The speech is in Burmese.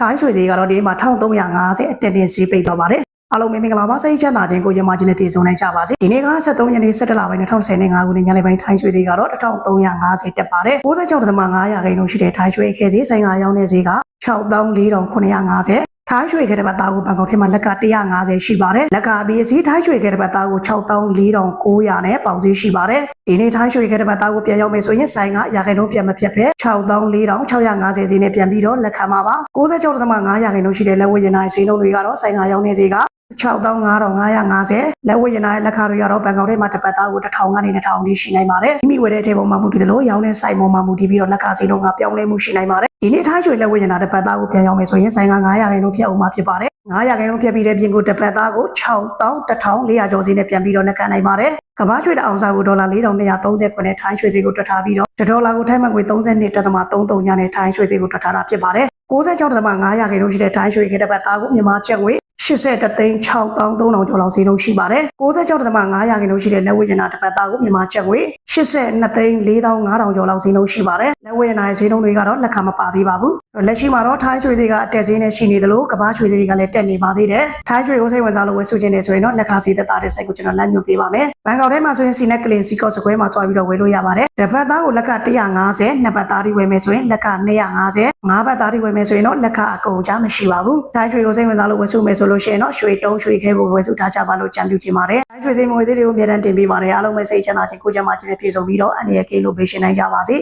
ထိုင်းရွှေသေးကတော့ဒီမှာ1350အတက်တင်စီးပိတ်တော့ပါတယ်အားလုံးမင်္ဂလာပါစိတ်ချမ်းသာခြင်းကိုရမချင်းနဲ့ပြည့်စုံနိုင်ကြပါစေဒီနေ့က73ရက်နေ့17လပိုင်း2025ခုနှစ်ညနေပိုင်းထိုင်းရွှေသေးကတော့1350တက်ပါတယ်96.500ခန်းရှိတဲ့ထိုင်းရွှေခဲစီဆိုင်ကရောင်းနေစီက64,950 ထိုင်းရွှေခဲတဲ့ဘတ်သားကိုဘန်ကောက်ထဲမှာလက်က150ရှိပါတယ်လက်ကဘီအစီထိုင်းရွှေခဲတဲ့ဘတ်သားကို64,900နဲ့ပေါင်စည်းရှိပါတယ်ဒီနေ့ထိုင်းရွှေခဲတဲ့ဘတ်သားကိုပြန်ရောက်မယ်ဆိုရင်ဆိုင်ကရာခိုင်နှုန်းပြန်မဖြစ်ဖက်64,650စီနဲ့ပြန်ပြီးတော့လက်ခံပါပါ96.500ခန်းရှိတဲ့လက်ဝဲရင်နိုင်စီနှုန်းတွေကတော့ဆိုင်ကရောင်းနေစီက6550လက်ဝဲရင်နိုင်လက်ခါတွေကတော့ဘန်ကောက်ထဲမှာတစ်ပတ်သားကို1000ကနေ2000ထိရှိနိုင်ပါတယ်မိမိဝယ်တဲ့အထည်ပေါ်မှာမူတည်တယ်လို့ရောင်းတဲ့ဆိုင်ပေါ်မှာမူတည်ပြီးတော့လက်ခါစီနှုန်းကပြောင်းလဲမှုရှိနိုင်ပါတယ် ဒီနေ့ထားရွှေလက်ဝဲရင်နာတစ်ပတ်သားကိုပြန်ရောင်းမယ်ဆိုရင်ဆိုင်က900ခန်းလုံးဖြတ်အောင်မှာဖြစ်ပါတယ်900ခန်းလုံးဖြတ်ပြီးတဲ့ပြင်ကိုတစ်ပတ်သားကို6100ကျော်စီနဲ့ပြန်ပြီးတော့လက်ခံနိုင်ပါတယ်ကမ္ဘာရွှေတအောင်စားကိုဒေါ်လာ4230ခွနဲ့ထိုင်းရွှေစီကိုတွက်ထားပြီးတော့ဒေါ်လာကိုထိုင်းမှငွေ32.33ညနဲ့ထိုင်းရွှေစီကိုတွက်ထားတာဖြစ်ပါတယ်96.500ခန်းလုံးရှိတဲ့ထိုင်းရွှေခေတ္တပတ်သားကိုမြန်မာကျပ်ငွေ 83သိန်း6300ကျော်လောက်ဈေးနှုန်းရှိပါတယ်96.500ခန်းလုံးရှိတဲ့လက်ဝဲရနာတစ်ပတ်သားကိုမြန်မာကျပ်ငွေ82သိန်း4500ကျော်လောက်ဈေးနှုန်းရှိပါတယ်လက်ဝဲရနာရဲ့ဈေးနှုန်းတွေကတော့လက်ခံမပါသေးပါဘူးလက်ရှိမှာတော့ထိုင်းရွှေသေးကအတက်ဈေးနဲ့ရှိနေသလိုကမ္ဘာရွှေသေးကလည်းတက်နေပါသေးတယ်ထိုင်းရွှေကိုစိတ်ဝင်စားလို့ဝယ်စုခြင်းနေဆိုရင်တော့လက်ခါစီသက်သာတဲ့ site ကိုကျွန်တော်လမ်းညွှန်ပေးပါမယ်ဘန်ကောက်ထဲမှာဆိုရင်စီနက်ကလင်စီကော့စကွဲမှာတွားပြီးတော့ဝယ်လို့ရပါတယ်တစ်ပတ်သားကိုလက်က150နှစ်ပတ်သားတွေဝယ်မယ်ဆိုရင်လက်က250 ငါးပတ်သားတွေဝယ်မယ်ဆိုရင်တော့လက်ခအကုန်ကြားမရှိပါဘူးထိုင်းရွှေကိုစိတ်ဝင်စားလို့ဝယ်စုမယ်ဆိုလို့ရှိရင်တော့ရွှေတုံးရွှေခဲကိုဝယ်စုထားကြပါလို့ကြံပြုချင်ပါတယ်ထိုင်းရွှေစိတ်မွေးသေးတွေကိုအများတန်းတင်ပေးပါတယ်အားလုံးပဲစိတ်ချမ်းသာခြင်းကိုကြမ်းမှခြင်းနဲ့ပြည့်စုံပြီးတော့အနေရကင်းလို့ပေးရှင်နိုင်ကြပါစေ